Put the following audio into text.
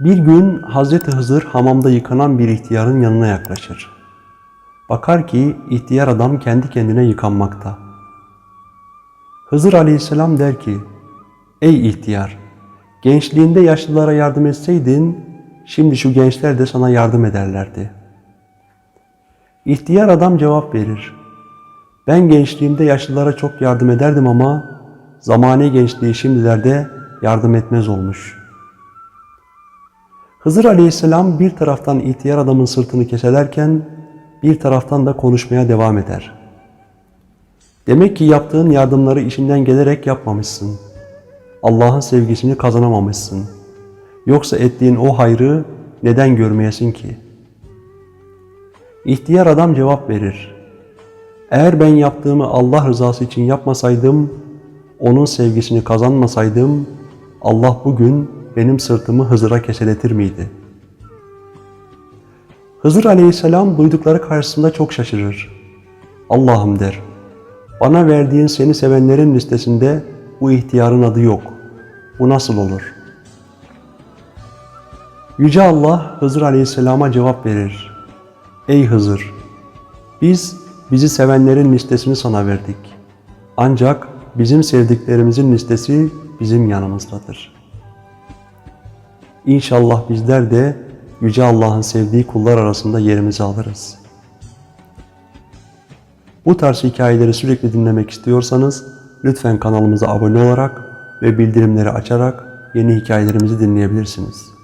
Bir gün Hazreti Hızır hamamda yıkanan bir ihtiyarın yanına yaklaşır. Bakar ki ihtiyar adam kendi kendine yıkanmakta. Hızır aleyhisselam der ki, Ey ihtiyar, gençliğinde yaşlılara yardım etseydin, şimdi şu gençler de sana yardım ederlerdi. İhtiyar adam cevap verir. Ben gençliğimde yaşlılara çok yardım ederdim ama zamane gençliği şimdilerde yardım etmez olmuş.'' Hızır aleyhisselam bir taraftan ihtiyar adamın sırtını keselerken bir taraftan da konuşmaya devam eder. Demek ki yaptığın yardımları işinden gelerek yapmamışsın. Allah'ın sevgisini kazanamamışsın. Yoksa ettiğin o hayrı neden görmeyesin ki? İhtiyar adam cevap verir. Eğer ben yaptığımı Allah rızası için yapmasaydım, onun sevgisini kazanmasaydım, Allah bugün benim sırtımı Hızır'a keseletir miydi? Hızır aleyhisselam duydukları karşısında çok şaşırır. Allah'ım der, bana verdiğin seni sevenlerin listesinde bu ihtiyarın adı yok. Bu nasıl olur? Yüce Allah Hızır aleyhisselama cevap verir. Ey Hızır! Biz bizi sevenlerin listesini sana verdik. Ancak bizim sevdiklerimizin listesi bizim yanımızdadır.'' İnşallah bizler de Yüce Allah'ın sevdiği kullar arasında yerimizi alırız. Bu tarz hikayeleri sürekli dinlemek istiyorsanız lütfen kanalımıza abone olarak ve bildirimleri açarak yeni hikayelerimizi dinleyebilirsiniz.